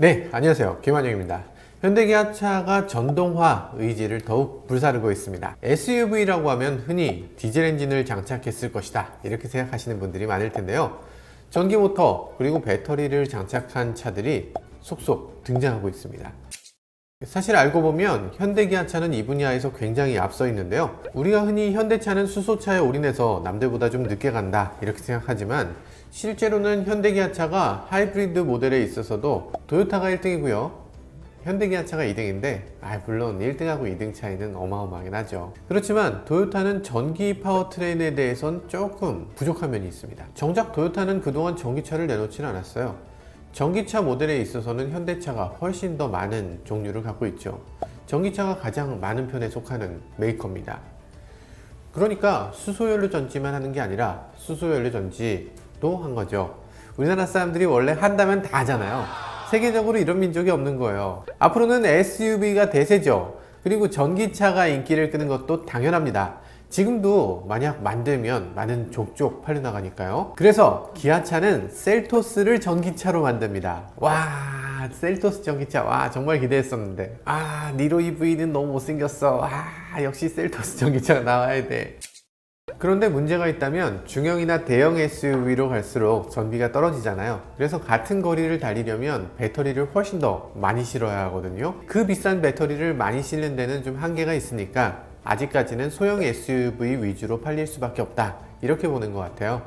네, 안녕하세요. 김환영입니다. 현대기아차가 전동화 의지를 더욱 불사르고 있습니다. SUV라고 하면 흔히 디젤 엔진을 장착했을 것이다. 이렇게 생각하시는 분들이 많을 텐데요. 전기 모터 그리고 배터리를 장착한 차들이 속속 등장하고 있습니다. 사실 알고 보면 현대기아차는 이 분야에서 굉장히 앞서 있는데요. 우리가 흔히 현대차는 수소차에 올인해서 남들보다 좀 늦게 간다 이렇게 생각하지만 실제로는 현대기아차가 하이브리드 모델에 있어서도 토요타가 1등이고요. 현대기아차가 2등인데 아, 물론 1등하고 2등 차이는 어마어마하긴 하죠. 그렇지만 토요타는 전기 파워트레인에 대해선 조금 부족한 면이 있습니다. 정작 토요타는 그동안 전기차를 내놓지는 않았어요. 전기차 모델에 있어서는 현대차가 훨씬 더 많은 종류를 갖고 있죠. 전기차가 가장 많은 편에 속하는 메이커입니다. 그러니까 수소연료 전지만 하는 게 아니라 수소연료 전지도 한 거죠. 우리나라 사람들이 원래 한다면 다 하잖아요. 세계적으로 이런 민족이 없는 거예요. 앞으로는 SUV가 대세죠. 그리고 전기차가 인기를 끄는 것도 당연합니다. 지금도 만약 만들면 많은 족족 팔려나가니까요. 그래서 기아차는 셀토스를 전기차로 만듭니다. 와, 셀토스 전기차. 와, 정말 기대했었는데. 아, 니로 EV는 너무 못생겼어. 아, 역시 셀토스 전기차가 나와야 돼. 그런데 문제가 있다면 중형이나 대형 SUV로 갈수록 전비가 떨어지잖아요. 그래서 같은 거리를 달리려면 배터리를 훨씬 더 많이 실어야 하거든요. 그 비싼 배터리를 많이 실는 데는 좀 한계가 있으니까 아직까지는 소형 SUV 위주로 팔릴 수밖에 없다. 이렇게 보는 것 같아요.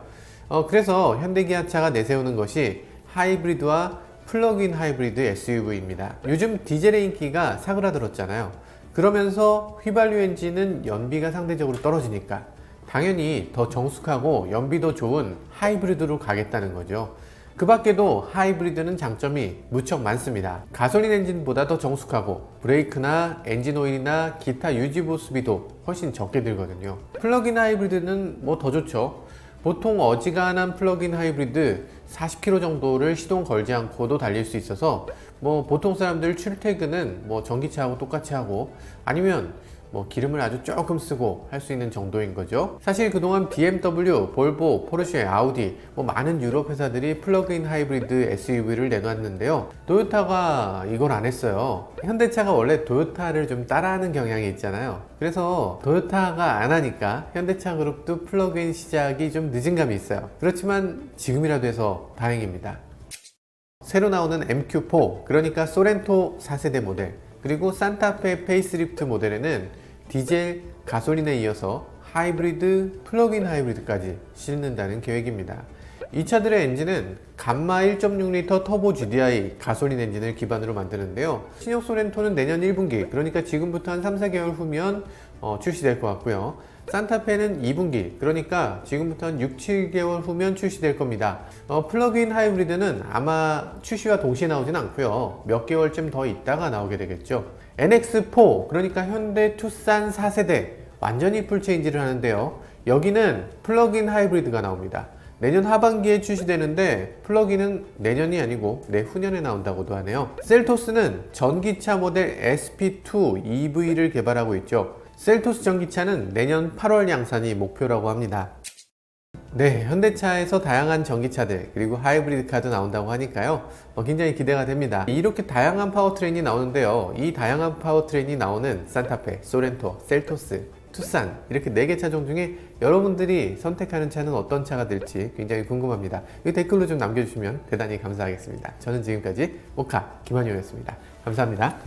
어, 그래서 현대기아차가 내세우는 것이 하이브리드와 플러그인 하이브리드 SUV입니다. 요즘 디젤의 인기가 사그라들었잖아요. 그러면서 휘발유 엔진은 연비가 상대적으로 떨어지니까 당연히 더 정숙하고 연비도 좋은 하이브리드로 가겠다는 거죠. 그 밖에도 하이브리드는 장점이 무척 많습니다. 가솔린 엔진보다 더 정숙하고 브레이크나 엔진 오일이나 기타 유지 보수비도 훨씬 적게 들거든요. 플러그인 하이브리드는 뭐 더 좋죠. 보통 어지간한 플러그인 하이브리드 40km 정도를 시동 걸지 않고도 달릴 수 있어서 뭐 보통 사람들 출퇴근은 뭐 전기차하고 똑같이 하고 아니면 뭐 기름을 아주 조금 쓰고 할 수 있는 정도인 거죠. 사실 그동안 BMW, 볼보, 포르쉐, 아우디 뭐 많은 유럽 회사들이 플러그인 하이브리드 SUV를 내놨는데요. 토요타가 이걸 안 했어요. 현대차가 원래 토요타를 좀 따라하는 경향이 있잖아요. 그래서 토요타가 안 하니까 현대차 그룹도 플러그인 시작이 좀 늦은 감이 있어요. 그렇지만 지금이라도 해서 다행입니다. 새로 나오는 MQ4 그러니까 소렌토 4세대 모델 그리고 산타페 페이스리프트 모델에는 디젤, 가솔린에 이어서 하이브리드, 플러그인 하이브리드까지 실는다는 계획입니다. 이 차들의 엔진은 감마 1.6L 터보 GDI 가솔린 엔진을 기반으로 만드는데요. 신형 소렌토는 내년 1분기, 그러니까 지금부터 한 3, 4개월 후면 어, 출시될 것 같고요. 산타페는 2분기, 그러니까 지금부터 한 6, 7개월 후면 출시될 겁니다. 어, 플러그인 하이브리드는 아마 출시와 동시에 나오진 않고요. 몇 개월쯤 더 있다가 나오게 되겠죠. NX4, 그러니까 현대 투싼 4세대, 완전히 풀체인지를 하는데요. 여기는 플러그인 하이브리드가 나옵니다. 내년 하반기에 출시되는데 플러그인은 내년이 아니고 내후년에 나온다고도 하네요. 셀토스는 전기차 모델 SP2 EV를 개발하고 있죠. 셀토스 전기차는 내년 8월 양산이 목표라고 합니다. 네, 현대차에서 다양한 전기차들 그리고 하이브리드 카도 나온다고 하니까요. 어, 굉장히 기대가 됩니다. 이렇게 다양한 파워트레인이 나오는데요. 이 다양한 파워트레인이 나오는 산타페, 소렌토, 셀토스, 투싼 이렇게 네개 차종 중에 여러분들이 선택하는 차는 어떤 차가 될지 굉장히 궁금합니다. 이 댓글로 좀 남겨주시면 대단히 감사하겠습니다. 저는 지금까지 모카 김한용이었습니다. 감사합니다.